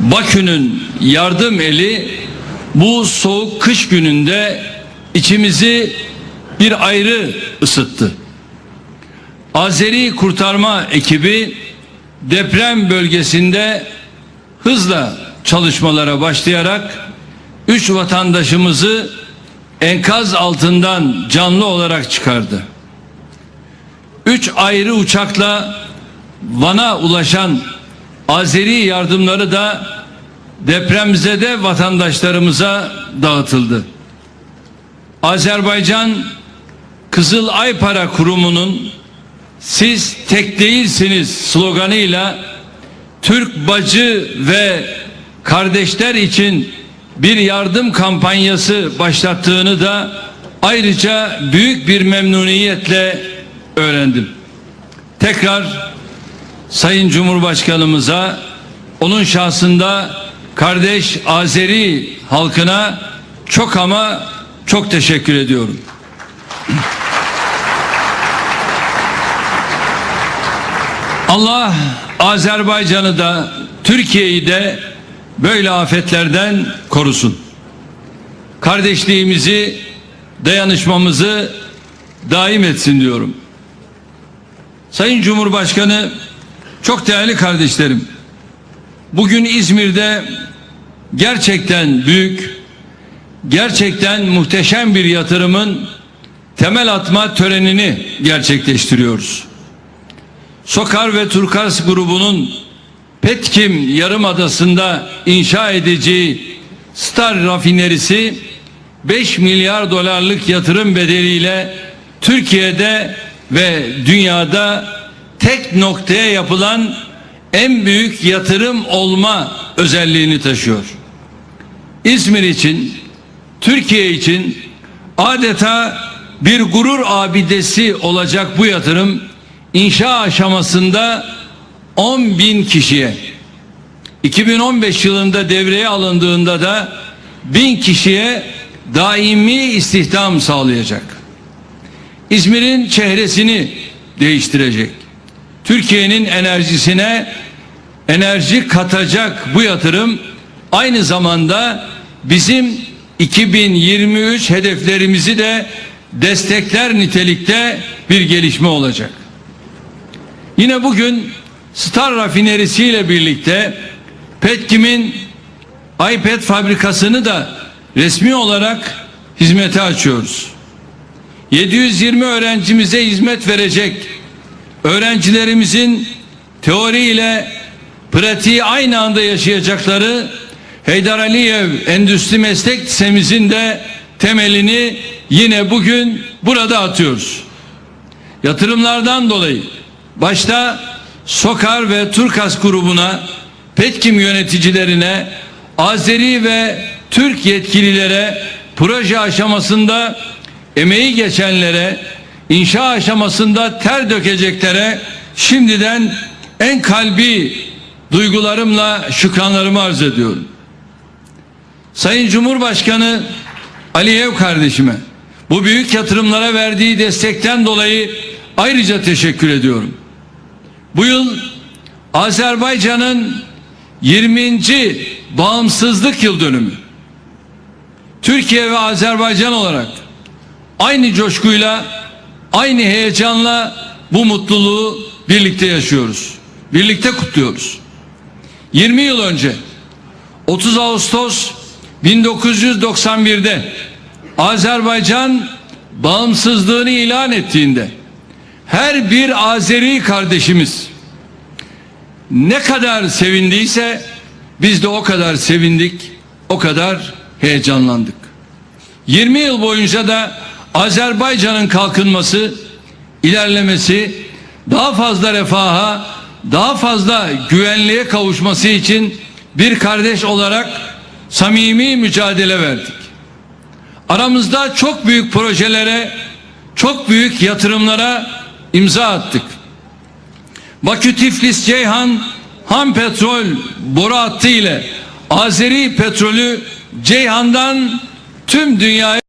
Bakü'nün yardım eli bu soğuk kış gününde içimizi bir ayrı ısıttı. Azeri kurtarma ekibi deprem bölgesinde hızla çalışmalara başlayarak üç vatandaşımızı enkaz altından canlı olarak çıkardı. Üç ayrı uçakla Van'a ulaşan Azeri yardımları da depremzede vatandaşlarımıza dağıtıldı. Azerbaycan Kızıl Ay Para Kurumu'nun siz tek değilsiniz sloganıyla Türk bacı ve kardeşler için bir yardım kampanyası başlattığını da ayrıca büyük bir memnuniyetle öğrendim. Tekrar Sayın Cumhurbaşkanımıza onun şahsında kardeş Azeri halkına çok ama çok teşekkür ediyorum. Allah Azerbaycan'ı da Türkiye'yi de böyle afetlerden korusun. Kardeşliğimizi, dayanışmamızı daim etsin diyorum. Sayın Cumhurbaşkanı, çok değerli kardeşlerim. Bugün İzmir'de gerçekten büyük, gerçekten muhteşem bir yatırımın temel atma törenini gerçekleştiriyoruz. Sokar ve Turkas grubunun Petkim Yarımadası'nda inşa edeceği Star rafinerisi 5 milyar dolarlık yatırım bedeliyle Türkiye'de ve dünyada tek noktaya yapılan en büyük yatırım olma özelliğini taşıyor. İzmir için, Türkiye için adeta bir gurur abidesi olacak bu yatırım inşa aşamasında 10 bin kişiye 2015 yılında devreye alındığında da bin kişiye daimi istihdam sağlayacak. İzmir'in çehresini değiştirecek. Türkiye'nin enerjisine enerji katacak bu yatırım aynı zamanda bizim 2023 hedeflerimizi de destekler nitelikte bir gelişme olacak. Yine bugün Star rafinerisi ile birlikte Petkim'in iPad fabrikasını da resmi olarak hizmete açıyoruz. 720 öğrencimize hizmet verecek öğrencilerimizin teori ile pratiği aynı anda yaşayacakları Heydar Aliyev Endüstri Meslek Lisemizin de temelini yine bugün burada atıyoruz. Yatırımlardan dolayı başta Sokar ve Turkas grubuna, Petkim yöneticilerine, Azeri ve Türk yetkililere, proje aşamasında emeği geçenlere, inşa aşamasında ter dökeceklere şimdiden en kalbi duygularımla şükranlarımı arz ediyorum. Sayın Cumhurbaşkanı Aliyev kardeşime bu büyük yatırımlara verdiği destekten dolayı ayrıca teşekkür ediyorum. Bu yıl Azerbaycan'ın 20. bağımsızlık yıl dönümü. Türkiye ve Azerbaycan olarak aynı coşkuyla, aynı heyecanla bu mutluluğu birlikte yaşıyoruz. Birlikte kutluyoruz. 20 yıl önce 30 Ağustos 1991'de Azerbaycan bağımsızlığını ilan ettiğinde her bir Azeri kardeşimiz ne kadar sevindiyse biz de o kadar sevindik, o kadar heyecanlandık. 20 yıl boyunca da Azerbaycan'ın kalkınması, ilerlemesi, daha fazla refaha, daha fazla güvenliğe kavuşması için bir kardeş olarak samimi mücadele verdik. Aramızda çok büyük projelere, çok büyük yatırımlara imza attık. Bakü Tiflis Ceyhan ham petrol boru hattı ile Azeri petrolü Ceyhan'dan tüm dünyaya